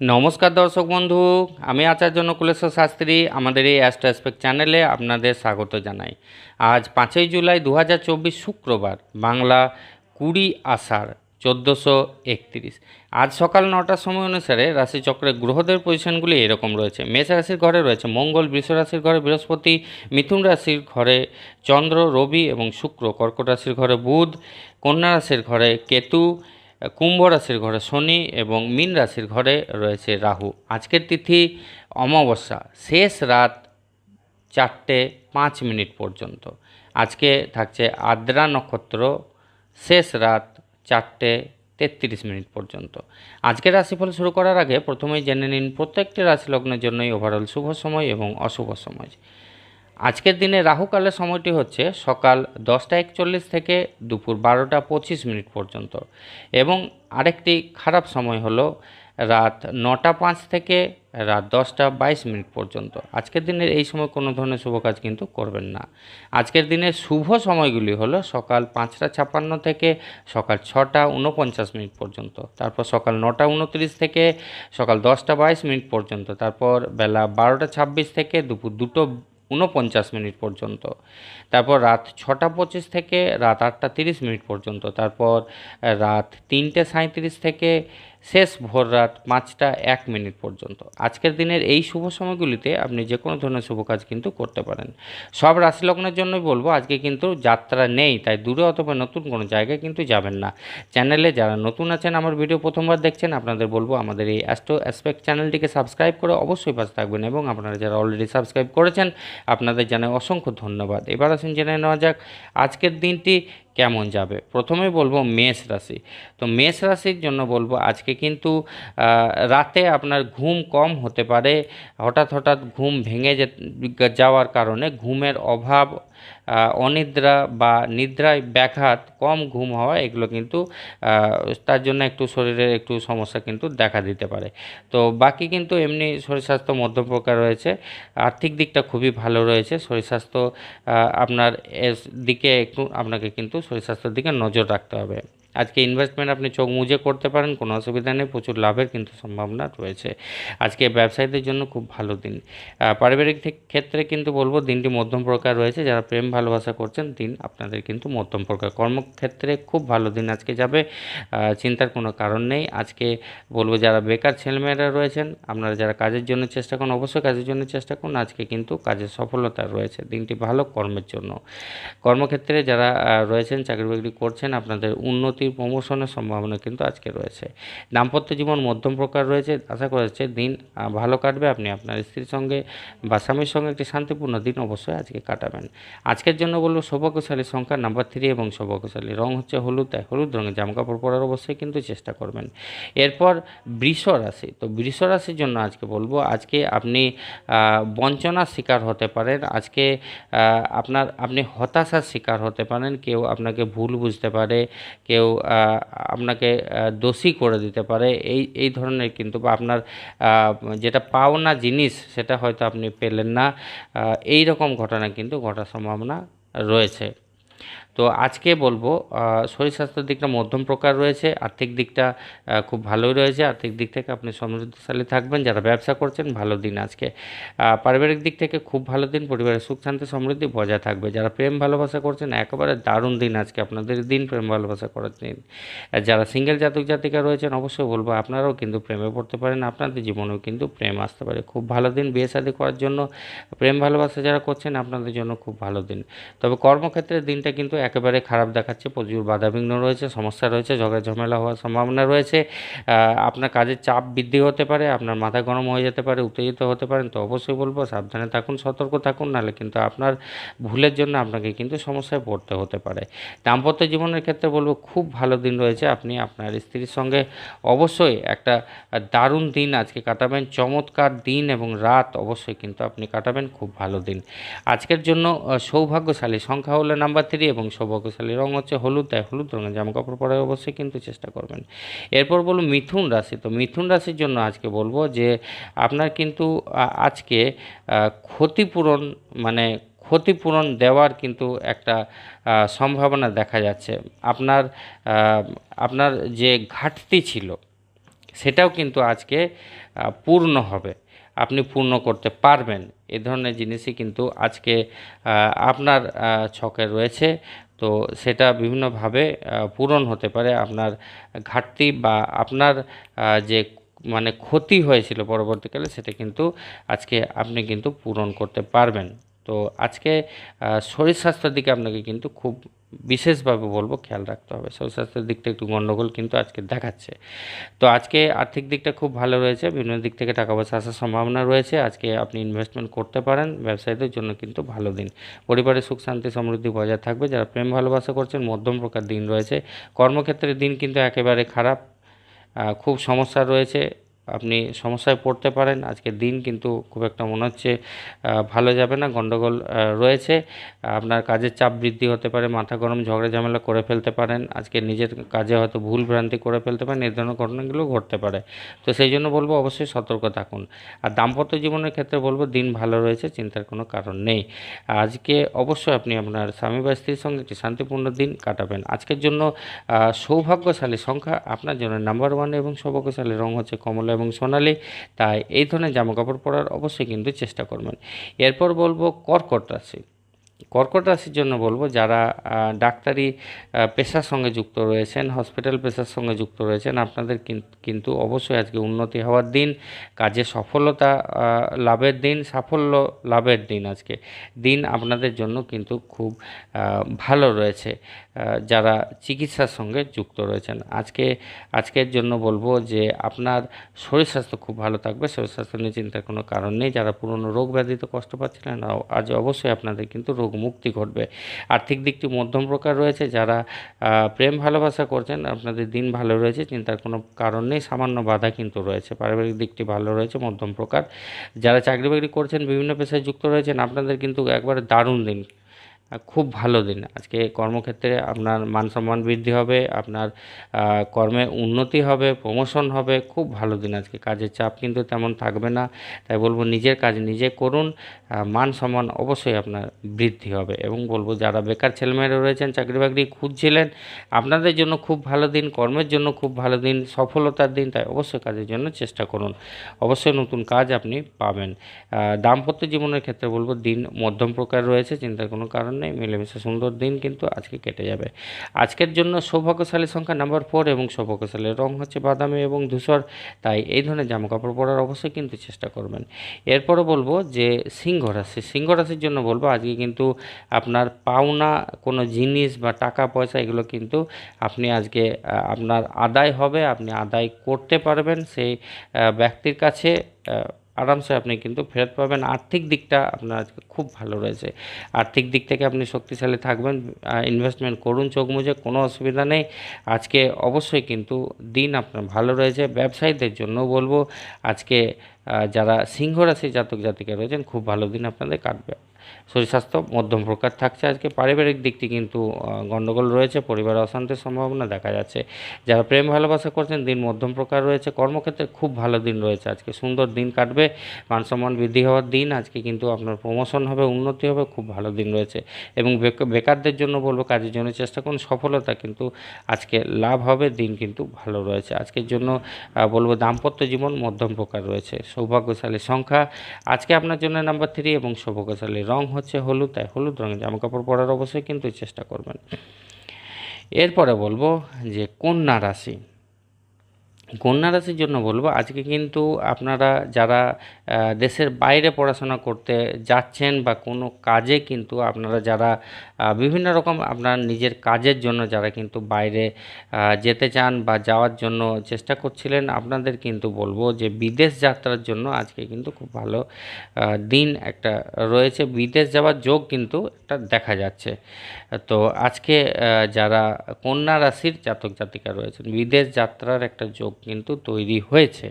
নমস্কার দর্শক বন্ধু, আমি আচার্য নকুলেশ্বর শাস্ত্রী, আমাদের এই অ্যাস্ট্রো অ্যাসপেক্ট চ্যানেলে আপনাদের স্বাগত জানাই। আজ পাঁচই জুলাই দু হাজার চব্বিশ শুক্রবার, বাংলা কুড়ি আষাঢ় চোদ্দোশো একত্রিশ। আজ সকাল নটার সময় অনুসারে রাশিচক্রে গ্রহদের পজিশনগুলি এরকম রয়েছে। মেষ রাশির ঘরে রয়েছে মঙ্গল, বৃষ রাশির ঘরে বৃহস্পতি, মিথুন রাশির ঘরে চন্দ্র, রবি এবং শুক্র, কর্কট রাশির ঘরে বুধ, কন্যা রাশির ঘরে কেতু কুম্ভ রাশির ঘরে শনি এবং মীন রাশির ঘরে রয়েছে রাহু। আজকের তিথি অমাবস্যা, শেষ রাত চারটে পাঁচ মিনিট পর্যন্ত। আজকে থাকছে আদ্রা নক্ষত্র, শেষ রাত চারটে তেত্রিশ মিনিট পর্যন্ত। আজকের রাশিফল শুরু করার আগে প্রথমেই জেনে নিন প্রত্যেকটি রাশি লগ্নের জন্যই ওভারঅল শুভ সময় এবং অশুভ সময়। আজকের দিনে রাহুকালের সময়টি হচ্ছে সকাল দশটা একচল্লিশ থেকে দুপুর বারোটা পঁচিশ মিনিট পর্যন্ত। এবং আরেকটি খারাপ সময় হলো রাত নটা পাঁচ থেকে রাত দশটা বাইশ মিনিট পর্যন্ত। আজকের দিনের এই সময় কোনো ধরনের শুভ কাজ কিন্তু করবেন না। আজকের দিনের শুভ সময়গুলি হলো সকাল পাঁচটা ছাপ্পান্ন থেকে সকাল ছটা উনপঞ্চাশ মিনিট পর্যন্ত। তারপর সকাল নটা উনত্রিশ থেকে সকাল দশটা বাইশ মিনিট পর্যন্ত। তারপর বেলা বারোটা ছাব্বিশ থেকে দুপুর দুটো উনপঞ্চাশ মিনিট পর্যন্ত। তারপর রাত ছটা পঁচিশ থেকে রাত আটটা তিরিশ মিনিট পর্যন্ত। তারপর রাত তিনটে সাঁত্রিশ থেকে শেষ ভোর রাত পাঁচটা এক মিনিট পর্যন্ত। আজকের দিনের এই শুভ সময়গুলিতে আপনি যে কোনো ধরনের শুভ কাজ কিন্তু করতে পারেন। সব রাশি লগ্নের জন্যই বলব, আজকে কিন্তু যাত্রা নেই, তাই দূরে অথবা নতুন কোনো জায়গায় কিন্তু যাবেন না। চ্যানেলে যারা নতুন আছেন, আমার ভিডিও প্রথমবার দেখছেন, আপনাদের বলব আমাদের এই অ্যাস্ট্রো অ্যাসপেক্ট চ্যানেলটিকে সাবস্ক্রাইব করে অবশ্যই পাশে থাকবেন এবং আপনারা যারা অলরেডি সাবস্ক্রাইব করেছেন, আপনাদের জানাই অসংখ্য ধন্যবাদ। এবার আসুন জেনে নেওয়া যাক, আজকের দিনটি কেমন যাবে? প্রথমে বলব মেষ রাশি। তো মেষ রাশির জন্য বলব, আজকে কিন্তু রাতে আপনার ঘুম কম হতে পারে। হঠাৎ হঠাৎ ঘুম ভেঙে যাওয়ার কারণে ঘুমের অভাব অনিদ্রা বা নিদ্রায় ব্যাঘাত কম ঘুম হওয়া এগুলো কিন্তু তার জন্য একটু শরীরের একটু সমস্যা কিন্তু দেখা দিতে পারে। তো বাকি কিন্তু এমনি শরীর স্বাস্থ্য মধ্যম প্রকার রয়েছে, আর্থিক দিকটা খুবই ভালো রয়েছে, শরীর স্বাস্থ্য আপনার দিকে একটু, আপনাকে কিন্তু শরীর স্বাস্থ্যের দিকে নজর রাখতে হবে। আজকে ইনভেস্টমেন্ট আপনি চোখ মুজে করতে পারেন, কোনো অসুবিধা নেই, প্রচুর লাভের কিন্তু সম্ভাবনা রয়েছে। আজকে ব্যবসায়ীদের জন্য খুব ভালো দিন। পারিবারিক ক্ষেত্রে কিন্তু বলব দিনটি মধ্যম প্রকার রয়েছে, যারা প্রেম ভালোবাসা করছেন, দিন আপনাদের কিন্তু মধ্যম প্রকার। কর্মক্ষেত্রে খুব ভালো দিন আজকে যাবে চিন্তার কোনো কারণ নেই। আজকে বলব যারা বেকার ছেলেমেয়েরা রয়েছেন, আপনারা যারা কাজের জন্য চেষ্টা করুন, অবশ্যই কাজের জন্য চেষ্টা করুন। আজকে কিন্তু কাজের সফলতা রয়েছে, দিনটি ভালো কর্মের জন্য। কর্মক্ষেত্রে যারা রয়েছেন চাকরি বাকরি করছেন, আপনাদের উন্নতি প্রমোশনের সম্ভাবনা কিন্তু আজকে রয়েছে। দাম্পত্য জীবন মধ্যম প্রকার রয়েছে। আশা করা যাচ্ছে দিন ভালো কাটবে। আপনি আপনার স্ত্রীর সঙ্গে বা স্বামীর সঙ্গে একটি শান্তিপূর্ণ দিন অবশ্যই আজকে কাটাবেন। আজকের জন্য বলব সৌভাগ্যশালী সংখ্যা নাম্বার থ্রি এবং সৌভাগ্যশালী রং হচ্ছে হলুদ। তাই হলুদ রঙের জামাকাপড় পরার অবশ্যই কিন্তু চেষ্টা করবেন। এরপর বৃষ রাশি। তো বৃষ রাশির জন্য আজকে বলব, আজকে আপনি বঞ্চনার শিকার হতে পারেন। আজকে আপনার, আপনি হতাশার শিকার হতে পারেন। কেউ আপনাকে ভুল বুঝতে পারে। কেউ আপনাকে দোষী করে দিতে পারে। এই এই ধরনের কিন্তু বা আপনার যেটা পাওনা জিনিস, সেটা হয়তো আপনি পেলেন না। এই রকম ঘটনা কিন্তু ঘটার সম্ভাবনা রয়েছে। তো আজকে বলব শরীর স্বাস্থ্যের দিকটা মধ্যম প্রকার রয়েছে, আর্থিক দিকটা খুব ভালোই রয়েছে, আর্থিক দিক থেকে আপনি সমৃদ্ধশালী থাকবেন, যারা ব্যবসা করছেন ভালো দিন আজকে। পারিবারিক দিক থেকে খুব ভালো দিন, পরিবারের সুখ, শান্তি, সমৃদ্ধি বজায় থাকবে। যারা প্রেম ভালোবাসা করছেন, একেবারে দারুণ দিন আজকে আপনাদের দিন, প্রেম ভালোবাসা করার দিন। যারা সিঙ্গেল জাতক জাতিকা রয়েছেন, অবশ্যই বলব আপনারাও কিন্তু প্রেমে পড়তে পারেন, আপনাদের জীবনেও কিন্তু প্রেম আসতে পারে। খুব ভালো দিন বিয়ে শাদী করার জন্য। প্রেম ভালোবাসা যারা করছেন, আপনাদের জন্য খুব ভালো দিন। তবে কর্মক্ষেত্রে দিনটা কিন্তু একেবারে খারাপ দেখাচ্ছে, প্রচুর বাধাবিঘ্ন রয়েছে, সমস্যা রয়েছে ঝগড়া ঝামেলা হওয়ার সম্ভাবনা রয়েছে। আপনার কাজের চাপ বৃদ্ধি হতে পারে, আপনার মাথা গরম হয়ে যেতে পারে, উত্তেজিত হতে পারেন, তো অবশ্যই বলব সাবধানে থাকুন, সতর্ক থাকুন, নাহলে কিন্তু আপনার ভুলের জন্য আপনাকে কিন্তু সমস্যায় পড়তে হতে পারে। দাম্পত্য জীবনের ক্ষেত্রে বলব খুব ভালো দিন রয়েছে, আপনি আপনার স্ত্রীর সঙ্গে অবশ্যই একটা দারুণ দিন আজকে কাটাবেন, চমৎকার দিন এবং রাত অবশ্যই কিন্তু আপনি কাটাবেন, খুব ভালো দিন। আজকের জন্য সৌভাগ্যশালী, সংখ্যা হলো নাম্বার থ্রি এবং সৌভাগ্যশালী। রং হচ্ছে হলুদ, তাই হলুদ রঙের জামাকাপড় পরে অবশ্যই কিন্তু চেষ্টা করবেন। এরপর বলব মিথুন রাশি। তো মিথুন রাশির জন্য আজকে বলব যে, আপনার কিন্তু আজকে ক্ষতিপূরণ মানে ক্ষতিপূরণ দেওয়ার কিন্তু একটা সম্ভাবনা দেখা যাচ্ছে। আপনার আপনার যে ঘাটতি ছিল, সেটাও কিন্তু আজকে পূর্ণ হবে। আপনি পূর্ণ করতে পারবেন। এ ধরনের জিনিসই কিন্তু আজকে আপনার ছকে রয়েছে। তো সেটা বিভিন্নভাবে পূরণ হতে পারে আপনার ঘাটতি বা আপনার যে মানে ক্ষতি হয়েছিল পরবর্তীকালে সেটা কিন্তু আজকে আপনি কিন্তু পূরণ করতে পারবেন। তো আজকে শরীর স্বাস্থ্যের দিকে আপনাকে কিন্তু খুব বিশেষভাবে বলব খেয়াল রাখতে হবে। শরীর স্বাস্থ্যের দিকটা একটু গণ্ডগোল কিন্তু আজকে দেখাচ্ছে। তো আজকে আর্থিক দিকটা খুব ভালো রয়েছে, বিভিন্ন দিক থেকে টাকা পয়সা আসার সম্ভাবনা রয়েছে। আজকে আপনি ইনভেস্টমেন্ট করতে পারেন, ব্যবসায়ীদের জন্য কিন্তু ভালো দিন। পরিবারে সুখ, শান্তি, সমৃদ্ধি বজায় থাকবে। যারা প্রেম ভালোবাসা করছেন, মধ্যম প্রকার দিন রয়েছে। কর্মক্ষেত্রে দিন কিন্তু একেবারে খারাপ। খুব সমস্যা রয়েছে। আপনি সমস্যায় পড়তে পারেন, আজকের দিন কিন্তু খুব একটা মনে হচ্ছে ভালো যাবে না গণ্ডগোল রয়েছে। আপনার কাজের চাপ বৃদ্ধি হতে পারে, মাথা গরম, ঝগড়া ঝামেলা করে ফেলতে পারেন, আজকে নিজের কাজে হয়তো ভুল ভ্রান্তি করে ফেলতে পারেন, এই ধরনের ঘটনাগুলো ঘটতে পারে। তো সেই জন্য বলব অবশ্যই সতর্ক থাকুন। আর দাম্পত্য জীবনের ক্ষেত্রে বলব, দিন ভালো রয়েছে, চিন্তার কোনো কারণ নেই। আজকে অবশ্যই আপনি আপনার স্বামী বা স্ত্রীর সঙ্গে একটি শান্তিপূর্ণ দিন কাটাবেন। আজকের জন্য সৌভাগ্যশালী সংখ্যা আপনার জন্য নাম্বার ওয়ান এবং সৌভাগ্যশালী রং হচ্ছে কমলা এবং সোনালি, তাই এই ধরনের জামাকাপড় পরার অবশ্যই কিন্তু চেষ্টা করবেন। এরপর বলব কর্কট রাশি। কর্কট রাশির জন্য বলব যারা ডাক্তারি পেশার সঙ্গে যুক্ত রয়েছেন, হসপিটাল পেশার সঙ্গে যুক্ত রয়েছেন, আপনাদের কিন- কিন্তু অবশ্যই আজকে উন্নতি হওয়ার দিন, কাজে সফলতা লাভের দিন, সাফল্য লাভের দিন আজকে। দিন আপনাদের জন্য কিন্তু খুব ভালো রয়েছে। যারা চিকিৎসার সঙ্গে যুক্ত রয়েছেন। আজকে, আজকের জন্য বলব যে আপনার শরীর স্বাস্থ্য খুব ভালো থাকবে। শরীর স্বাস্থ্য নিয়ে চিন্তার কোনো কারণ নেই। যারা পুরনো রোগ ব্যাধিতে কষ্ট পাচ্ছিলেন আজ অবশ্যই আপনাদের কিন্তু রোগ মুক্তি ঘটবে। আর্থিক দিকটি মধ্যম প্রকার রয়েছে। যারা প্রেম ভালোবাসা করছেন, আপনাদের দিন ভালো রয়েছে, চিন্তার কোনো কারণ নেই। সামান্য বাধা কিন্তু রয়েছে। পারিবারিক দিকটি ভালো রয়েছে, মধ্যম প্রকার। যারা চাকরি বাকরি করছেন, বিভিন্ন পেশায় যুক্ত রয়েছেন, আপনাদের কিন্তু একবারে দারুণ দিন। খুব ভালো দিন। আজকে কর্মক্ষেত্রে আপনার মান সম্মান বৃদ্ধি হবে, আপনার কর্মে উন্নতি হবে প্রমোশন হবে, খুব ভালো দিন আজকে। কাজের চাপ কিন্তু তেমন থাকবে না। তাই বলব নিজের কাজ নিজে করুন মান সম্মান অবশ্যই আপনার বৃদ্ধি হবে। এবং বলব যারা বেকার ছেলেমেয়েরা রয়েছেন, চাকরি বাকরি খুঁজছিলেন, আপনাদের জন্য খুব ভালো দিন, কর্মের জন্য খুব ভালো দিন, সফলতার দিন, তাই অবশ্যই কাজের জন্য চেষ্টা করুন। অবশ্যই নতুন কাজ আপনি পাবেন। দাম্পত্য জীবনের ক্ষেত্রে বলব দিন মধ্যম প্রকার রয়েছে, চিন্তার কোনো কারণ নেই, মিলেমিশে সুন্দর দিন কিন্তু আজকে কেটে যাবে। আজকের জন্য সৌভাগ্যশালী সংখ্যা নাম্বার ফোর এবং সৌভাগ্যশালী রং হচ্ছে বাদামি এবং ধূসর, তাই এই ধরনের জামা কাপড় পরার অবশ্যই কিন্তু চেষ্টা করবেন। এরপরে বলব যে সিংহ রাশি, সিংহ রাশির জন্য বলব আজকে কিন্তু আপনার পাওনা, কোনো জিনিস বা টাকা, পয়সা এগুলো কিন্তু আপনি আজকে আপনার আদায় হবে, আপনি আদায় করতে পারবেন সেই ব্যক্তির কাছে আরামসে আপনি কিন্তু ফেরত পাবেন। আর্থিক দিকটা আপনার আজকে খুব ভালো রয়েছে। আর্থিক দিক থেকে আপনি শক্তিশালী থাকবেন ইনভেস্টমেন্ট করুন চোখ মুজে, কোনো অসুবিধা নেই। আজকে অবশ্যই কিন্তু দিন আপনার ভালো রয়েছে। ব্যবসায়ীদের জন্য বলব, আজকে যারা সিংহ রাশি জাতক জাতিকা রয়েছেন, খুব ভালো দিন আপনাদের কাটবে। শরীর স্বাস্থ্য, মধ্যম প্রকার থাকছে আজকে। পারিবারিক দিকটি কিন্তু গণ্ডগোল রয়েছে, পরিবারে অশান্তির সম্ভাবনা দেখা যাচ্ছে। যারা প্রেম ভালোবাসা করছেন, দিন মধ্যম প্রকার রয়েছে। কর্মক্ষেত্রে খুব ভালো দিন রয়েছে আজকে। সুন্দর দিন কাটবে মান সম্মান বৃদ্ধি হওয়ার দিন, আজকে কিন্তু আপনার প্রমোশন হবে, উন্নতি হবে, খুব ভালো দিন রয়েছে। এবং বেক- বেকারদের জন্য বলব, কাজের জন্য চেষ্টা করুন, সফলতা কিন্তু আজকে লাভ হবে, দিন কিন্তু ভালো রয়েছে। আজকের জন্য বলব দাম্পত্য জীবন মধ্যম প্রকার রয়েছে। সৌভাগ্যশালী সংখ্যা। আজকে আপনার জন্য নাম্বার থ্রি এবং সৌভাগ্যশালী রং হচ্ছে হলুদ, তাই হলুদ রঙের জামা কাপড় পরার অবশ্যই কিন্তু চেষ্টা করবেন। এরপরে বলব যে কন্যা রাশি। কন্যা রাশির জন্য বলব, আজকে কিন্তু আপনারা যারা দেশের বাইরে পড়াশোনা করতে যাচ্ছেন বা কোনো কাজে কিন্তু আপনারা যারা বিভিন্ন রকম আপনার নিজের কাজের জন্য যারা কিন্তু বাইরে যেতে চান বা যাওয়ার জন্য চেষ্টা করছিলেন, আপনাদের কিন্তু বলব যে বিদেশ যাত্রার জন্য আজকে কিন্তু খুব ভালো দিন একটা রয়েছে। বিদেশ যাওয়ার যোগ কিন্তু একটা দেখা যাচ্ছে। তো আজকে যারা কন্যা রাশির জাতক জাতিকা রয়েছেন, বিদেশ যাত্রার একটা যোগ কিন্তু তৈরি হয়েছে।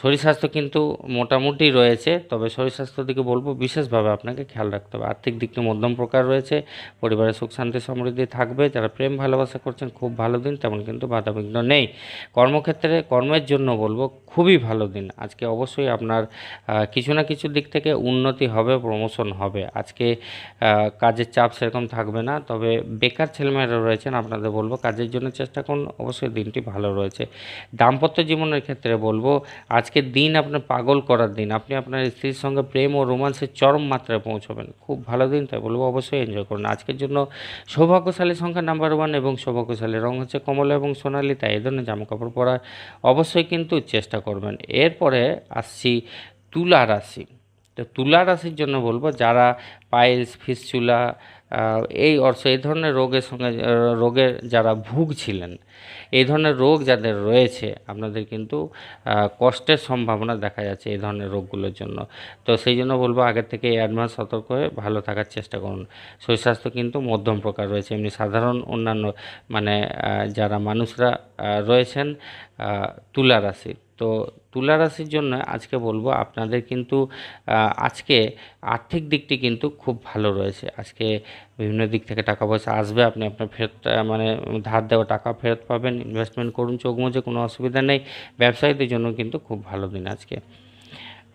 শরীর স্বাস্থ্য কিন্তু মোটামুটি রয়েছে, তবে শরীর স্বাস্থ্যের দিকে বলব বিশেষভাবে আপনাকে খেয়াল রাখতে হবে। আর্থিক দিকটি মধ্যম প্রকার রয়েছে, পরিবারের সুখ, শান্তি, সমৃদ্ধি থাকবে, যারা প্রেম, ভালোবাসা করছেন, খুব ভালো দিন, তেমন কিন্তু বাধাবিঘ্ন নেই। কর্মক্ষেত্রে, কর্মের জন্য বলব খুবই ভালো দিন। আজকে অবশ্যই আপনার কিছু না কিছু দিক থেকে উন্নতি হবে প্রমোশন হবে। আজকে কাজের চাপ সেরকম থাকবে না, তবে বেকার ছেলেমেয়েরা রয়েছেন, আপনাদের বলব কাজের জন্য চেষ্টা করুন, অবশ্যই দিনটি ভালো রয়েছে। দাম্পত্য জীবনের ক্ষেত্রে বলব, আজকের দিন আপনার পাগল করার দিন। আপনি আপনার স্ত্রীর সঙ্গে প্রেম ও রোমান্সের চরম মাত্রায় পৌঁছবেন। খুব ভালো দিন, তাই বলব অবশ্যই এনজয় করুন। আজকের জন্য সৌভাগ্যশালী সংখ্যা নাম্বার ওয়ান এবং সৌভাগ্যশালী রং হচ্ছে কমলা এবং সোনালি, তাই এই ধরনের জামাকাপড় পরার অবশ্যই কিন্তু চেষ্টা করবেন। এরপরে আসছি তুলা রাশি। তো তুলা রাশির জন্য বলব, যারা পাইলস, ফিসচুলা এই অর্থ, এই ধরনের রোগের সঙ্গে, রোগের যারা ভুগছিলেন, এই ধরনের রোগ যাদের রয়েছে, আপনাদের কিন্তু কষ্টের সম্ভাবনা দেখা যাচ্ছে এই ধরনের রোগগুলোর জন্য। তো সেই জন্য বলব, আগের থেকে অ্যাডভান্স সতর্ক হয়ে ভালো থাকার চেষ্টা করুন। শরীর স্বাস্থ্য কিন্তু মধ্যম প্রকার রয়েছে। এমনি সাধারণ অন্যান্য মানে যারা মানুষরা রয়েছেন তুলা রাশি, তো তুলা রাশির জন্য আজকে বলব আপনাদের কিন্তু আজকে আর্থিক দিকটি কিন্তু খুব ভালো রয়েছে। আজকে বিভিন্ন দিক থেকে টাকা পয়সা আসবে, আপনি আপনার ফেরত মানে ধার দেওয়া টাকা ফেরত পাবেন ইনভেস্টমেন্ট করুন, চোখ মুজে কোনো অসুবিধা নেই। ব্যবসায়ীদের জন্য কিন্তু খুব ভালো দিন আজকে।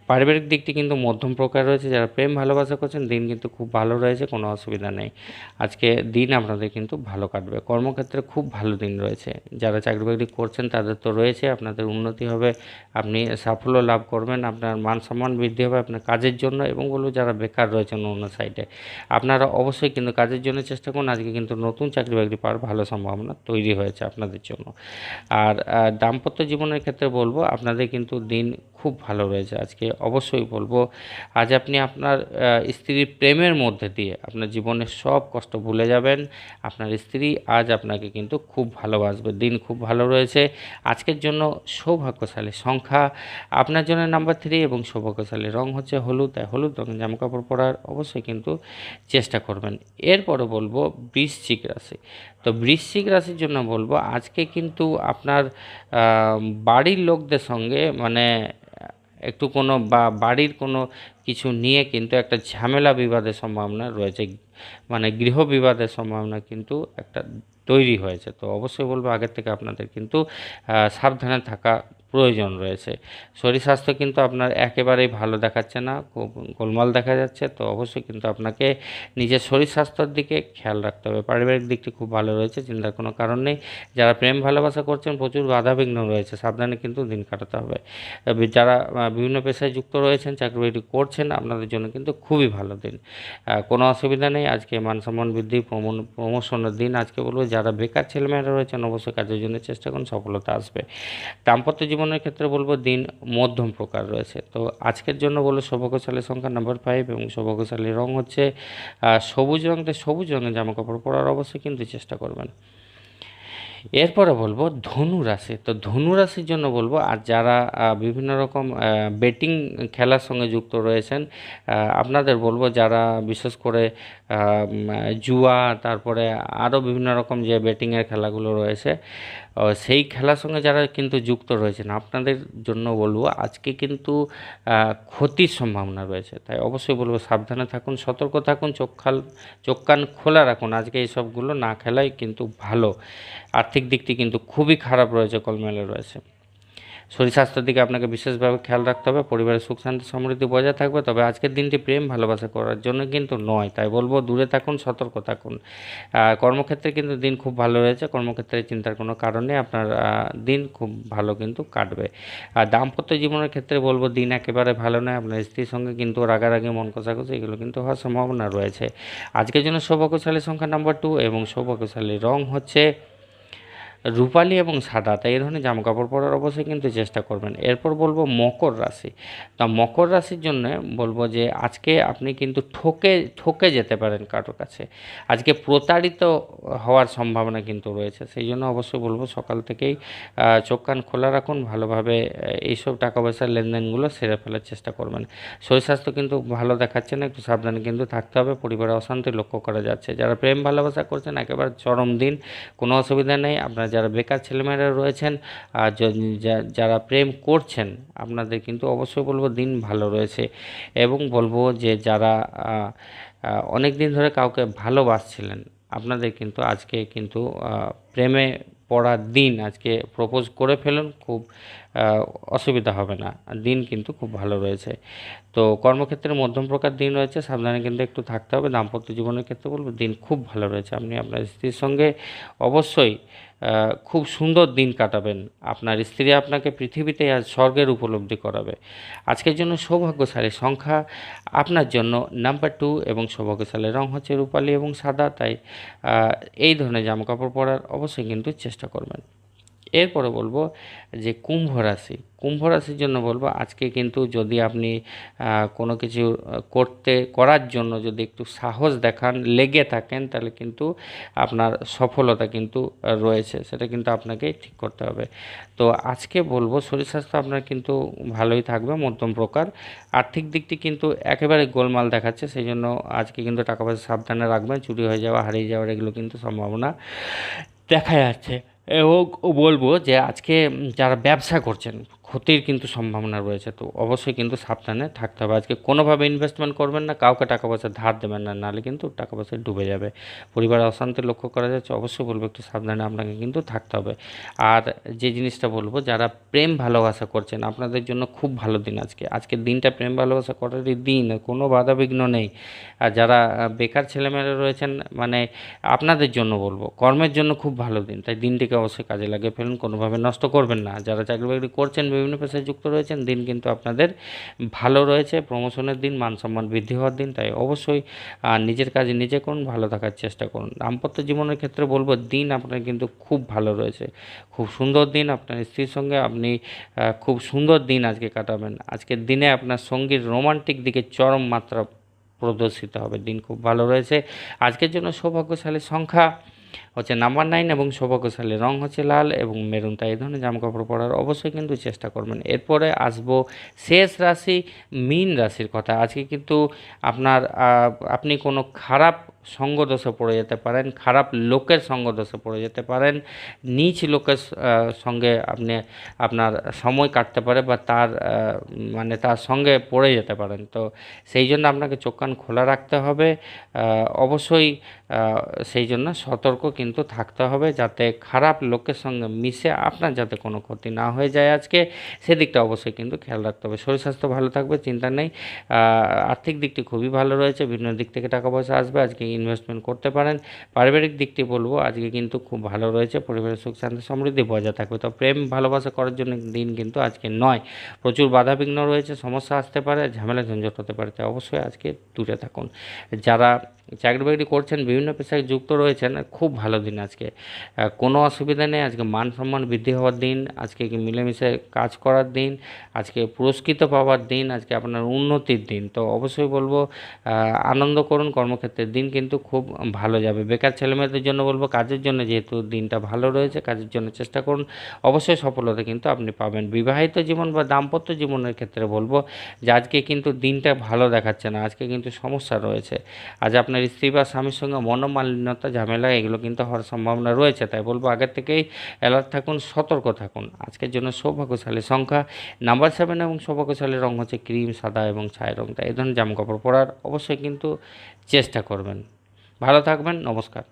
পারিবারিক দিকটি কিন্তু মধ্যম প্রকার রয়েছে, যারা প্রেম ভালোবাসা করছেন, দিন কিন্তু খুব ভালো রয়েছে, কোনো অসুবিধা নেই। আজকে দিন আপনাদের কিন্তু ভালো কাটবে। কর্মক্ষেত্রে খুব ভালো দিন রয়েছে। যারা চাকরি বাকরি করছেন, তাদের তো রয়েছে, আপনাদের উন্নতি হবে, আপনি সাফল্য লাভ করবেন, আপনার মান সম্মান বৃদ্ধি হবে আপনার কাজের জন্য, এবং বলব যারা বেকার রয়েছেন অন্য সাইডে আপনারা অবশ্যই কিন্তু কাজের জন্য চেষ্টা করুন। আজকে কিন্তু নতুন চাকরি বাকরি পাওয়ার ভালো সম্ভাবনা তৈরি হয়েছে আপনাদের জন্য। আর দাম্পত্য জীবনের ক্ষেত্রে বলব, আপনাদের কিন্তু দিন খুব ভালো রয়েছে। আজকে অবশ্যই বলব, আজ আপনি আপনার স্ত্রীর প্রেমের মধ্যে দিয়ে আপনার জীবনের সব কষ্ট ভুলে যাবেন। আপনার স্ত্রী আজ আপনাকে কিন্তু খুব ভালোবাসবে। দিন খুব ভালো রয়েছে। আজকের জন্য সৌভাগ্যশালী সংখ্যা। আপনার জন্য নাম্বার থ্রি এবং সৌভাগ্যশালী রং হচ্ছে হলুদ। তাই হলুদ রঙের জামাকাপড় পরার অবশ্যই কিন্তু চেষ্টা করবেন। এরপরে বলব বৃশ্চিক রাশি। তো বৃশ্চিক রাশির জন্য বলব, আজকে কিন্তু আপনার বাড়ির লোকদের সঙ্গে মানে একটু কোনো বা বাড়ির কোনো কিছু নিয়ে কিন্তু একটা ঝামেলা বিবাদের সম্ভাবনা রয়েছে মানে গৃহ বিবাদের সম্ভাবনা কিন্তু একটা তৈরি হয়েছে। তো অবশ্যই বলব আগের থেকে আপনাদের কিন্তু সাবধানে থাকা প্রয়োজন রয়েছে। শরীর স্বাস্থ্য কিন্তু আপনার একেবারেই ভালো দেখাচ্ছে না, খুব গোলমাল দেখা যাচ্ছে, তো অবশ্যই কিন্তু আপনাকে নিজের শরীর স্বাস্থ্যের দিকে খেয়াল রাখতে হবে। পারিবারিক দিকটি খুব ভালো রয়েছে, চিন্তার কোনো কারণ নেই। যারা প্রেম ভালোবাসা করছেন, প্রচুর বাধাবিঘ্ন রয়েছে, সাবধানে কিন্তু দিন কাটাতে হবে। যারা বিভিন্ন পেশায় যুক্ত রয়েছেন চাকরি করছেন, আপনাদের জন্য কিন্তু খুবই ভালো দিন। কোনো অসুবিধা নেই, আজকে মান সম্মান বৃদ্ধি প্রমো- প্রমোশনের দিন। আজকে বলব, যারা বেকার ছেলেমেয়েরা রয়েছেন, অবশ্যই কাজের জন্য চেষ্টা করুন, সফলতা আসবে। দাম্পত্য জীবনের ক্ষেত্রে বলব দিন মধ্যম প্রকার রয়েছে। তো আজকের জন্য বলব সৌভাগ্যশালী সংখ্যা নাম্বার ফাইভ এবং সৌভাগ্যশালী রং হচ্ছে সবুজ রঙটা সবুজ রঙের জামাকাপড় পরার অবশ্যই কিন্তু চেষ্টা করবেন। এরপরে বলব ধনু রাশি তো ধনু রাশির জন্য বলব, আর যারা বিভিন্ন রকম বেটিং খেলার সঙ্গে যুক্ত রয়েছেন আপনাদের বলব যারা বিশেষ করে জুয়া, তারপরে আরও বিভিন্ন রকম যে বেটিংয়ের খেলাগুলো রয়েছে সেই খেলার সঙ্গে যারা কিন্তু যুক্ত রয়েছেন, আপনাদের জন্য বলব আজকে কিন্তু ক্ষতির সম্ভাবনা রয়েছে। তাই অবশ্যই বলব সাবধানে থাকুন, সতর্ক থাকুন, চোখ খাল, চোখ কান খোলা রাখুন। আজকে এইসবগুলো না খেলাই কিন্তু ভালো। আর্থিক দিকটি কিন্তু খুবই খারাপ রয়েছে, কলমেলে রয়েছে। শরীর স্বাস্থ্যের দিকে আপনাকে বিশেষভাবে খেয়াল রাখতে হবে, পরিবারের সুখ শান্তি সমৃদ্ধি বজায় থাকবে, তবে আজকের দিনটি প্রেম, ভালোবাসা করার জন্য কিন্তু নয়। তাই বলব, দূরে থাকুন, সতর্ক থাকুন। কর্মক্ষেত্রে কিন্তু দিন খুব ভালো রয়েছে, কর্মক্ষেত্রে চিন্তার কোনো কারণে আপনার দিন খুব ভালো কিন্তু কাটবে। আর দাম্পত্য জীবনের ক্ষেত্রে বলব, দিন একেবারে ভালো নয়, আপনার স্ত্রীর সঙ্গে কিন্তু রাগারাগি, মন কষাকষি, এগুলো কিন্তু হওয়ার সম্ভাবনা রয়েছে। আজকের জন্য সৌভাগ্যশালী সংখ্যা নাম্বার টু এবং সৌভাগ্যশালী রং হচ্ছে রূপালি এবং সাদা, তাই এই ধরনের জামা কাপড় পরার অবশ্যই কিন্তু চেষ্টা করবেন। এরপর বলব মকর রাশি। তা মকর রাশির জন্য বলব যে, আজকে আপনি কিন্তু ঠকে ঠকে যেতে পারেন কারোর কাছে। আজকে প্রতারিত হওয়ার সম্ভাবনা কিন্তু রয়েছে। সেই জন্য অবশ্যই বলব সকাল থেকেই চোখ কান খোলা রাখুন, ভালোভাবে এইসব টাকা পয়সার লেনদেনগুলো সেরে ফেলার চেষ্টা করবেন। শরীর স্বাস্থ্য কিন্তু ভালো দেখাচ্ছে না, একটু সাবধানে কিন্তু থাকতে হবে। পরিবারে অশান্তি লক্ষ্য করা যাচ্ছে। যারা প্রেম ভালোবাসা করছেন, একেবারে চরম দিন, কোনো অসুবিধা নেই। আপনারা যারা বেকার ছেলেমেয়েরা রয়েছেন আর যারা প্রেম করছেন, আপনাদের কিন্তু অবশ্যই বলব দিন ভালো রয়েছে। এবং বলব যে যারা অনেক দিন ধরে কাউকে ভালোবাসছিলেন, আপনাদের কিন্তু আজকে কিন্তু প্রেমে পড়ার দিন আজকে প্রপোজ করে ফেলুন। খুব অসুবিধা হবে না। দিন কিন্তু খুব ভালো রয়েছে। তো কর্মক্ষেত্রে মধ্যম প্রকার দিন রয়েছে, সাবধানে কিন্তু একটু থাকতে হবে। দাম্পত্য জীবনের ক্ষেত্রে বলব, দিন খুব ভালো রয়েছে। আপনি আপনার স্ত্রীর সঙ্গে অবশ্যই খুব সুন্দর দিন কাটাবেন। আপনার স্ত্রী আপনাকে পৃথিবীতে আজ স্বর্গের উপলব্ধি করাবে। আজকের জন্য সৌভাগ্যশালী সংখ্যা। আপনার জন্য নাম্বার টু এবং সৌভাগ্যশালী রং হচ্ছে রূপালী এবং সাদা। তাই এই ধরনের জামাকাপড় পরার অবশ্যই কিন্তু চেষ্টা করবেন। এরপরে বলব যে কুম্ভ রাশি। কুম্ভ রাশির জন্য বলব আজকে কিন্তু যদি আপনি কোনো কিছু করতে, করার জন্য যদি একটু সাহস দেখান, লেগে থাকেন, তাহলে কিন্তু আপনার সফলতা কিন্তু রয়েছে। সেটা কিন্তু আপনাকে ঠিক করতে হবে। তো আজকে বলব শরীর স্বাস্থ্য আপনার কিন্তু ভালোই থাকবে, মধ্যম প্রকার। আর্থিক দিকটি কিন্তু একেবারে গোলমাল দেখাচ্ছে সেই জন্য আজকে কিন্তু টাকা পয়সা সাবধানে রাখবেন, চুরি হয়ে যাওয়া, হারিয়ে যাওয়ার এগুলো কিন্তু সম্ভাবনা দেখা যাচ্ছে। এবং বলব যে আজকে যারা ব্যবসা করছেন ক্ষতির কিন্তু সম্ভাবনা রয়েছে, তো অবশ্যই কিন্তু সাবধানে থাকতে হবে। আজকে কোনোভাবে ইনভেস্টমেন্ট করবেন না, কাউকে টাকা পয়সা ধার দেবেন না, নাহলে কিন্তু টাকা পয়সা ডুবে যাবে। পরিবারে অশান্তি লক্ষ্য করা যাচ্ছে, অবশ্যই বলব একটু সাবধানে আপনাকে কিন্তু থাকতে হবে। আর যে জিনিসটা বলব, যারা প্রেম ভালোবাসা করছেন, আপনাদের জন্য খুব ভালো দিন আজকে। আজকের দিনটা প্রেম ভালোবাসা করারই দিন, কোনো বাধা বিঘ্ন নেই। আর যারা বেকার ছেলেমেয়েরা রয়েছেন মানে আপনাদের জন্য বলব, কর্মের জন্য খুব ভালো দিন। তাই দিনটিকে অবশ্যই কাজে লাগিয়ে ফেলুন, কোনোভাবে নষ্ট করবেন না। যারা চাকরি বাকরি করছেন বিভিন্ন পেশায় যুক্ত রয়েছেন, দিন কিন্তু আপনাদের ভালো রয়েছে প্রমোশনের দিন মান সম্মান বৃদ্ধি হওয়ার দিন, তাই অবশ্যই নিজের কাজে নিজে করুন, ভালো থাকার চেষ্টা করুন। দাম্পত্য জীবনের ক্ষেত্রে বলব, দিন আপনার কিন্তু খুব ভালো রয়েছে। খুব সুন্দর দিন আপনার স্ত্রীর সঙ্গে, আপনি খুব সুন্দর দিন আজকে কাটাবেন। আজকের দিনে আপনার সঙ্গীর রোমান্টিক দিকে চরম মাত্রা প্রদর্শিত হবে। দিন খুব ভালো রয়েছে। আজকের জন্য সৌভাগ্যশালী সংখ্যা। হচ্ছে নাম্বার নাইন এবং সৌভাগ্যশালী রং হচ্ছে লাল এবং মেরুন, তাই এই ধরনের জামাকাপড় পরার অবশ্যই কিন্তু চেষ্টা করবেন। এরপরে আসব শেষ রাশি, মীন রাশির কথা। আজকে কিন্তু আপনার আপনি কোনো খারাপ সঙ্গদোষে পড়ে যেতে পারেন, খারাপ লোকের সঙ্গদোষে পড়ে যেতে পারেন, নিচ লোকের সঙ্গে আপনি, আপনার সময় কাটতে পারে বা তার মানে তার সঙ্গে পড়ে যেতে পারেন। তো সেই জন্য আপনাকে চোখ কান খোলা রাখতে হবে। অবশ্যই সেই জন্য সতর্ক কিন্তু থাকতে হবে যাতে খারাপ লোকের সঙ্গে মিশে আপনার যাতে কোনো ক্ষতি না হয়ে যায় আজকে। সেদিকটা অবশ্যই কিন্তু খেয়াল রাখতে হবে। শরীর স্বাস্থ্য ভালো থাকবে, চিন্তা নেই। আর্থিক দিকটি খুবই ভালো রয়েছে, বিভিন্ন দিক থেকে টাকা পয়সা আসবে, আজকে ইনভেস্টমেন্ট করতে পারেন। পারিবারিক দিকটি বলব, আজকে কিন্তু খুব ভালো রয়েছে, পরিবারের সুখ, শান্তি, সমৃদ্ধি বজায় থাকবে। তো প্রেম, ভালোবাসা করার জন্য দিন কিন্তু আজকে নয়। প্রচুর বাধাবিঘ্ন রয়েছে, সমস্যা আসতে পারে, ঝামেলা ঝঞ্ঝট হতে পারে, তাই অবশ্যই আজকে দূরে থাকুন। যারা চাকরি বাকরি করছেন, বিভিন্ন পেশায় যুক্ত রয়েছেন, খুব ভালো দিন আজকে। কোনো অসুবিধা নেই, আজকে মান সম্মান বৃদ্ধি হওয়ার দিন, আজকে মিলেমিশে কাজ করার দিন, আজকে পুরস্কৃত পাওয়ার দিন, আজকে আপনার উন্নতির দিন। তো অবশ্যই বলব আনন্দ করুন, কর্মক্ষেত্রের দিন কিন্তু খুব ভালো যাবে। বেকার ছেলেমেয়েদের জন্য বলব, কাজের জন্য যেহেতু দিনটা ভালো রয়েছে, কাজের জন্য চেষ্টা করুন। অবশ্যই সফলতা কিন্তু আপনি পাবেন। বিবাহিত জীবন বা দাম্পত্য জীবনের ক্ষেত্রে বলব যে, আজকে কিন্তু দিনটা ভালো দেখাচ্ছে না, আজকে কিন্তু সমস্যা রয়েছে। আজ আপনার স্ত্রী বা স্বামীর সঙ্গে মনোমালিন্যতা, ঝামেলা, এগুলো কিন্তু হওয়ার সম্ভাবনা রয়েছে। তাই বলব আগের থেকেই অ্যালার্ট থাকুন, সতর্ক থাকুন। আজকের জন্য সৌভাগ্যশালী সংখ্যা। নাম্বার সেভেন এবং সৌভাগ্যশালী রং হচ্ছে ক্রিম, সাদা এবং ছায় রং। তাই এই ধরনের জামাকাপড় পরার অবশ্যই কিন্তু চেষ্টা করবেন। ভালো থাকবেন, নমস্কার।